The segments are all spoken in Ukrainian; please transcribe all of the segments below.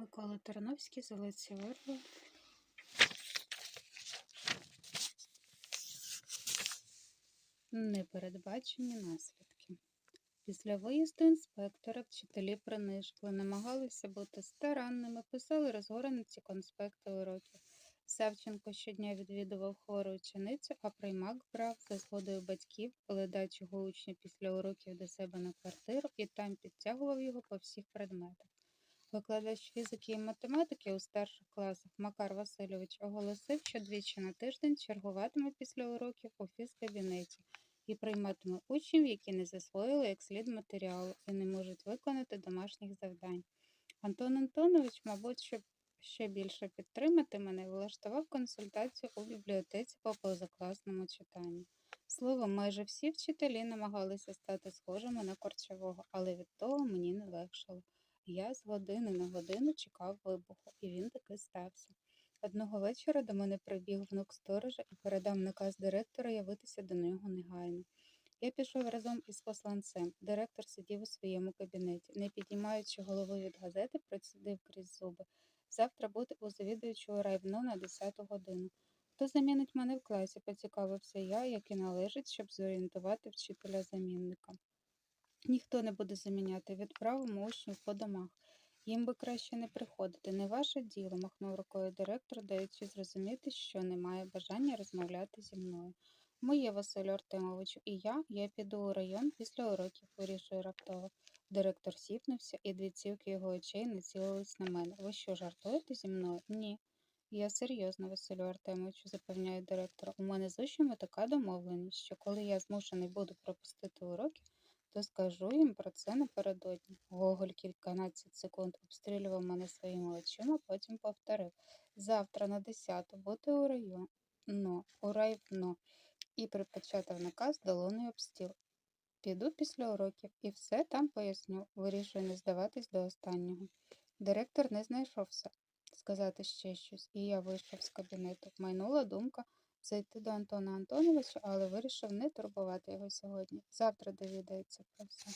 Микола Тарновський, Золоті Верби. Непередбачені наслідки. Після виїзду інспектора вчителі принишкли, намагалися бути старанними, писали розгорені конспекти уроків. Савченко щодня відвідував хвору ученицю, а приймак брав за згодою батьків ледачого учня після уроків до себе на квартиру і там підтягував його по всіх предметах. Викладач фізики і математики у старших класах Макар Васильович оголосив, що двічі на тиждень чергуватиме після уроків у фізкабінеті і прийматиме учнів, які не засвоїли як слід матеріалу і не можуть виконати домашніх завдань. Антон Антонович, мабуть, щоб ще більше підтримати мене, влаштував консультацію у бібліотеці по позакласному читанню. Словом, майже всі вчителі намагалися стати схожими на корчового, але від того мені не легшало. Я з години на годину чекав вибуху, і він таки стався. Одного вечора до мене прибіг внук сторожа і передав наказ директора явитися до нього негайно. Я пішов разом із посланцем. Директор сидів у своєму кабінеті, не підіймаючи голови від газети, процідив крізь зуби. Завтра бути у завідуючого райвно на 10 годину. Хто замінить мене в класі, поцікавився я, як і належить, щоб зорієнтувати вчителя замінника. Ніхто не буде заміняти, відправимо учнів по домах. Їм би краще не приходити, не ваше діло, махнув рукою директор, даючи зрозуміти, що немає бажання розмовляти зі мною. Моє Василю Артемовичу, і я, я піду у район після уроків, вирішую раптово. Директор сіпнувся, і дві цівки його очей націлились на мене. Ви що, жартуєте зі мною? Ні. Я серйозно, Василю Артемовичу, запевняє директор. У мене з учнями така домовленість, що коли я змушений буду пропустити уроки, то скажу їм про це напередодні. Гоголь кільканадцять секунд обстрілював мене своїми очима, потім повторив завтра на десяту бути у районі, у райвно, і припечатав наказ долоною об стіл. Піду після уроків і все там поясню, вирішую не здаватись до останнього. Директор не знайшовся сказати ще щось, і я вийшов з кабінету. Майнула думка зайти до Антона Антоновича, але вирішив не турбувати його сьогодні. Завтра довідається про все.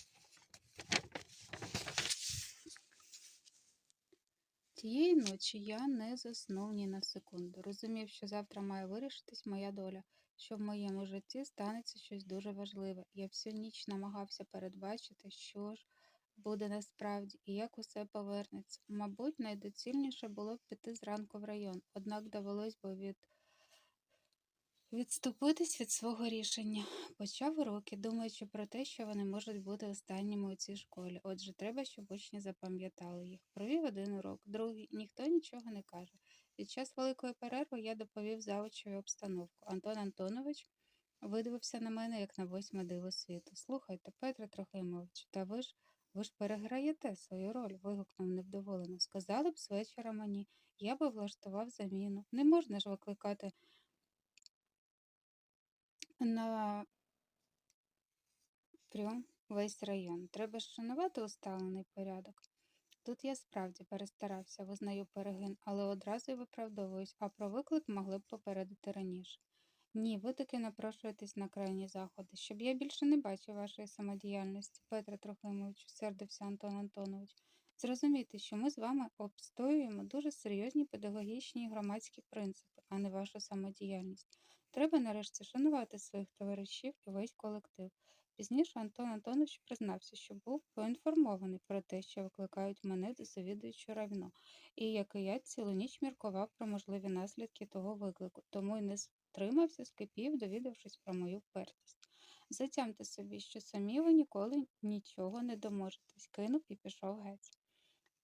Тієї ночі я не заснув ні на секунду. Розумів, що завтра має вирішитись моя доля, що в моєму житті станеться щось дуже важливе. Я всю ніч намагався передбачити, що ж буде насправді і як усе повернеться. Мабуть, найдоцільніше було б піти зранку в район, однак довелось би від відступитись від свого рішення. Почав уроки, думаючи про те, що вони можуть бути останніми у цій школі. Отже, треба, щоб учні запам'ятали їх. Провів один урок, другий, ніхто нічого не каже. Під час великої перерви я доповів завучеві обстановку. Антон Антонович видивився на мене, як на восьме диво світу. Слухайте, Петре Трохимович, та ви ж ви ж переграєте свою роль, вигукнув невдоволено. Сказали б з вечора мені, я би влаштував заміну. Не можна ж викликати на прям весь район. Треба ж шанувати усталений порядок. Тут я справді перестарався, визнаю перегин, але одразу й виправдовуюсь, а про виклик могли б попередити раніше. Ні, ви таки напрошуєтесь на крайні заходи, щоб я більше не бачив вашої самодіяльності, Петре Трохимовичу, сердився Антон Антонович. Зрозумійте, що ми з вами обстоюємо дуже серйозні педагогічні і громадські принципи, а не вашу самодіяльність. Треба нарешті шанувати своїх товаришів і весь колектив. Пізніше Антон Антонович признався, що був поінформований про те, що викликають мене до завідуючого равно, і як і я цілу ніч міркував про можливі наслідки того виклику, тому й не стримався, скипів, довідавшись про мою впертість. Затямте собі, що самі ви ніколи нічого не доможетесь, кинув і пішов геть.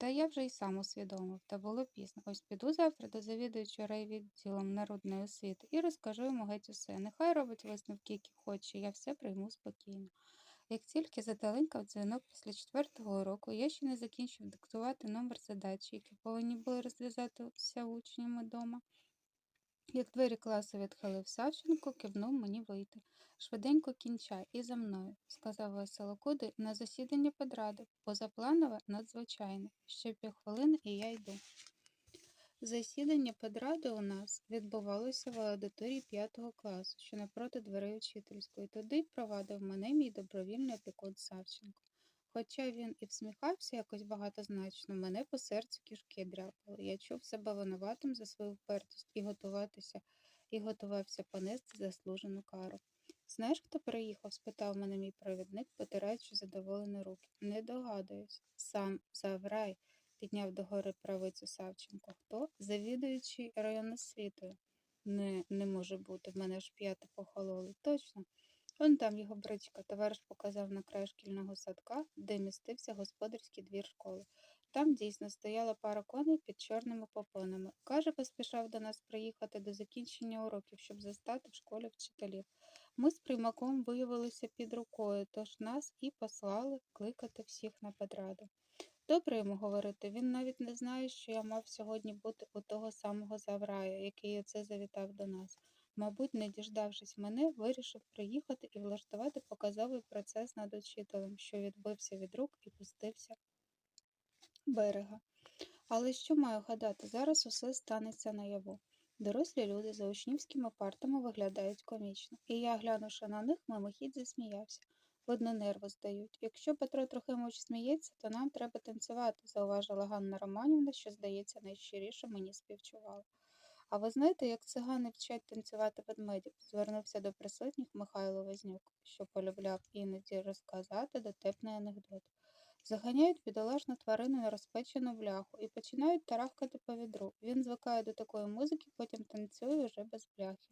Та я вже й сам усвідомив, та було пізно. Ось піду завтра до завідуючого райвідділом народної освіти і розкажу йому геть усе. Нехай робить висновки, які хоче, я все прийму спокійно. Як тільки зателенькав дзвінок після четвертого уроку, я ще не закінчив диктувати номер задачі, які повинні були розв'язатися учнями дома. Як двері класу відхилив Савченко, кивнув мені вийти. Швиденько кінчай і за мною, сказав весело куди на засідання подради, позапланове надзвичайне. Ще півхвилини і я йду. Засідання подради у нас відбувалося в аудиторії п'ятого класу, що напроти дверей учительської. Туди провадив мене мій добровільний опікун Савченко. Хоча він і всміхався якось багатозначно, мене по серцю кішки дряпали. Я чув себе винуватим за свою впертість і готуватися, і готувався понести заслужену кару. Знаєш, хто приїхав? спитав мене мій провідник, потираючи задоволені руки. Не догадуюсь. Сам Заврай, підняв догори правицю Савченко. Хто? Завідуючий районосвітою. Не, не може бути, в мене аж п'яти похололи. Точно. Он там його бричка, товариш показав на край шкільного садка, де містився господарський двір школи. Там дійсно стояла пара коней під чорними попонами. Каже, поспішав до нас приїхати до закінчення уроків, щоб застати в школі вчителів. Ми з приймаком виявилися під рукою, тож нас і послали кликати всіх на подраду. Добре йому говорити, він навіть не знає, що я мав сьогодні бути у того самого Заврая, який оце завітав до нас. Мабуть, не діждавшись мене, вирішив приїхати і влаштувати показовий процес над учителем, що відбився від рук і пустився берега. Але що маю гадати, зараз усе станеться наяву. Дорослі люди за учнівськими партами виглядають комічно, і я, глянувши на них, мимохідь засміявся. Видно, нерви здають. Якщо Петро Трохимович сміється, то нам треба танцювати, зауважила Ганна Романівна, що, здається, найщиріше мені співчувала. А ви знаєте, як цигани вчать танцювати ведмедів? звернувся до присутніх Михайло Вознюк, що полюбляв іноді розказати дотепний анекдот. Заганяють бідолашну тварину на розпечену бляху і починають тарахкати по відру. Він звикає до такої музики, потім танцює вже без бляхи.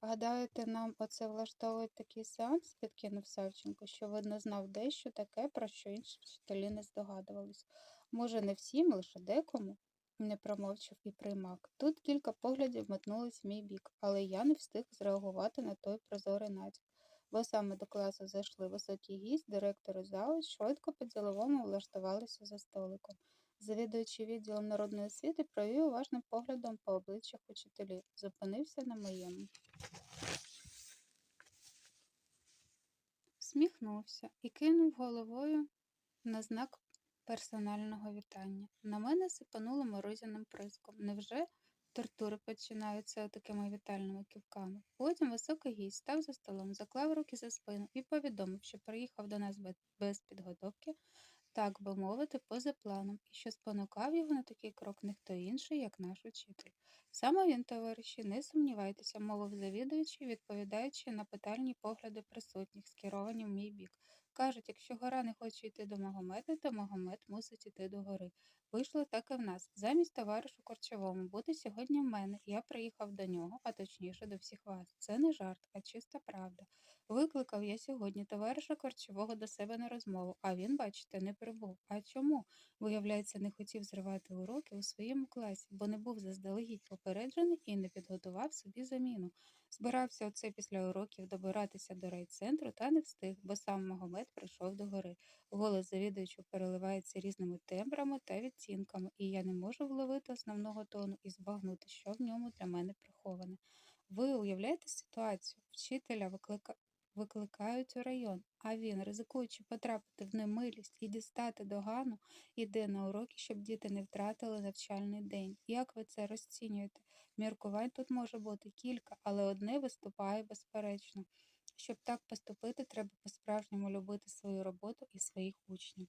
Гадаєте, нам оце влаштовують такий сеанс, підкинув Савченко, що, видно, знав дещо таке, про що інші вчителі не здогадувались. Може, не всім, лише декому, не промовчав і приймак. Тут кілька поглядів метнулись в мій бік, але я не встиг зреагувати на той прозорий натяк. Бо саме до класу зайшли високий гість, директор завуч, швидко по-діловому влаштувалися за столиком. Завідуючий відділом народної освіти провів уважним поглядом по обличчях учителів, зупинився на моєму. Сміхнувся і кинув головою на знак персонального вітання. На мене сипануло морозяним приском. Невже тортури починаються такими вітальними кивками? Потім високий гість став за столом, заклав руки за спину і повідомив, що приїхав до нас без- підготовки, так би мовити, поза планом, і що спонукав його на такий крок не хто інший, як наш учитель. Саме він, товариші, не сумнівайтеся, мовив завідуючий, відповідаючи на питальні погляди присутніх, скеровані в мій бік. Кажуть, якщо гора не хоче йти до Магомета, то Магомет мусить іти до гори. Вийшло так і в нас. Замість товаришу Корчовому бути сьогодні в мене. Я приїхав до нього, а точніше до всіх вас. Це не жарт, а чиста правда. Викликав я сьогодні товариша Корчового до себе на розмову, а він, бачите, не прибув. А чому? Виявляється, не хотів зривати уроки у своєму класі, бо не був заздалегідь попереджений і не підготував собі заміну. Збирався оце після уроків добиратися до райцентру та не встиг, бо сам Магомед прийшов до гори. Голос завідуючого переливається різними тембрами та відтінками, і я не можу вловити основного тону і збагнути, що в ньому для мене приховане. Ви уявляєте ситуацію? Вчителя виклика... викликають у район, а він, ризикуючи потрапити в немилість і дістати догану, іде на уроки, щоб діти не втратили навчальний день. Як ви це розцінюєте? Міркувань тут може бути кілька, але одне виступає безперечно. Щоб так поступити, треба по-справжньому любити свою роботу і своїх учнів.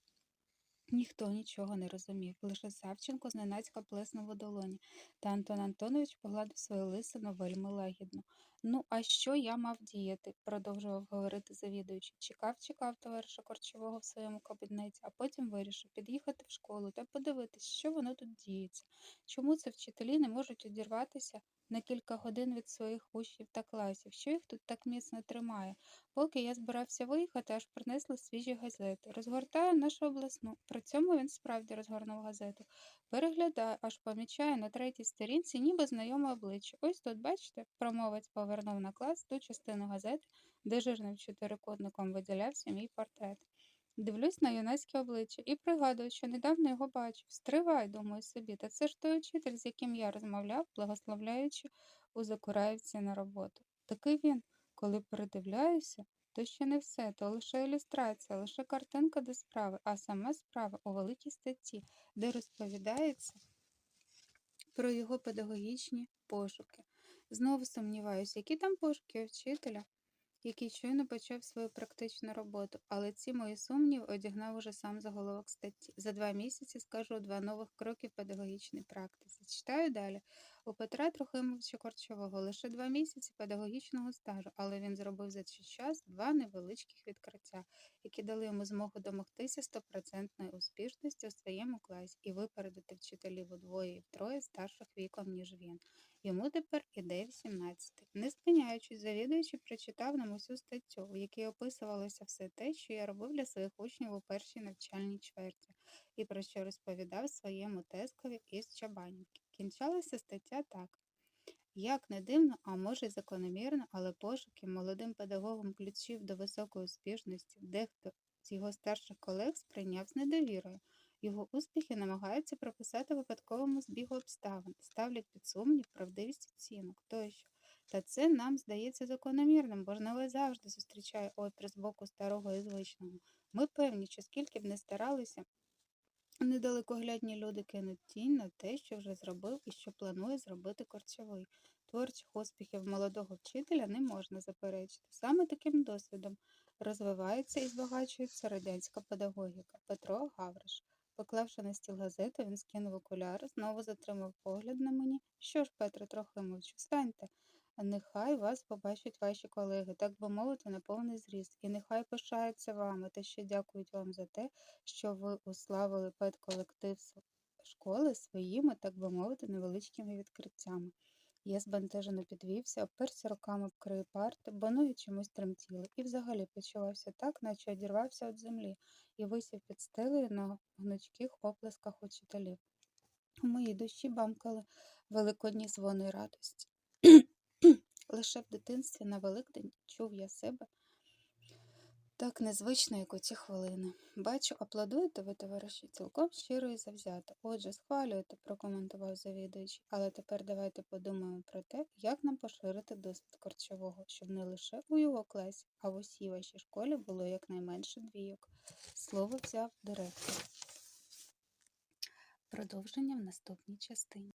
Ніхто нічого не розумів, лише Савченко зненацька плеснув у долоні, та Антон Антонович погладив свою лисину вельми лагідно. Ну, а що я мав діяти? продовжував говорити завідуючий. Чекав, чекав товариша Корчового в своєму кабінеті, а потім вирішив під'їхати в школу та подивитись, що воно тут діється. Чому це вчителі не можуть одірватися на кілька годин від своїх учнів та класів? Що їх тут так міцно тримає? Поки я збирався виїхати, аж принесли свіжі газети. Розгортаю нашу обласну. При цьому він справді розгорнув газету. Переглядаю, аж помічаю на третій сторінці ніби знайоме обличчя. Ось тут, бачите, промовець повернув на клас ту частину газети, де жирним чотирикутником виділявся мій портрет. Дивлюсь на юнацьке обличчя і пригадую, що недавно його бачив. Стривай, думаю собі, та це ж той учитель, з яким я розмовляв, благословляючи у Закураївці на роботу. Такий він, коли передивляюся, то ще не все, то лише ілюстрація, лише картинка до справи, а сама справа у великій статті, де розповідається про його педагогічні пошуки. Знову сумніваюся, які там пошуки вчителя. Який щойно почав свою практичну роботу, але ці мої сумніви одягнав уже сам заголовок статті. За два місяці скажу два нових кроки в педагогічній практиці. Читаю далі. У Петра Трохимовича Корчового лише два місяці педагогічного стажу, але він зробив за цей час два невеличких відкриття, які дали йому змогу домогтися стопроцентної успішності у своєму класі і випередити вчителів удвоє і втроє старших віком, ніж він. Йому тепер іде 18. Не спиняючись, завідуючи прочитав нам усю статтю, в якій описувалося все те, що я робив для своїх учнів у першій навчальній чверті, і про що розповідав своєму тескові із Чабанівки. Кінчалася стаття так. Як не дивно, а може й закономірно, але пошуки молодим педагогам ключів до високої успішності дехто з його старших колег сприйняв з недовірою. Його успіхи намагаються прописати випадковому збігу обставин, ставлять під сумнів правдивість оцінок тощо. Та це нам здається закономірним, бо ж не завжди зустрічає опір з боку старого і звичного. Ми певні, що скільки б не старалися, недалекоглядні люди кинуть тінь на те, що вже зробив і що планує зробити корчовий. Творчих успіхів молодого вчителя не можна заперечити. Саме таким досвідом розвивається і збагачується радянська педагогіка. Петро Гавриш. Поклавши на стіл газету, він скинув окуляри, знову затримав погляд на мені. Що ж, Петре Трохимовичу, встаньте. Нехай вас побачать ваші колеги, так би мовити, на повний зріст, і нехай пишаються вами та ще дякують вам за те, що ви уславили педколектив школи своїми, так би мовити, невеличкими відкриттями. Я збентежено підвівся, оперся руками в край парти, бо ноги чомусь тремтіли, і взагалі почувався так, наче одірвався від землі, і висів під стелею на гнучких оплесках учителів. У моїй душі бамкали великодні дзвони радості. Лише в дитинстві на Великдень чув я себе так незвично, як у ці хвилини. Бачу, аплодуєте ви, товариші, цілком щиро і завзято. Отже, схвалюєте, прокоментував завідуючий, але тепер давайте подумаємо про те, як нам поширити досвід корчового, щоб не лише у його класі, а в усій вашій школі було якнайменше двійок. Слово взяв директор. Продовження в наступній частині.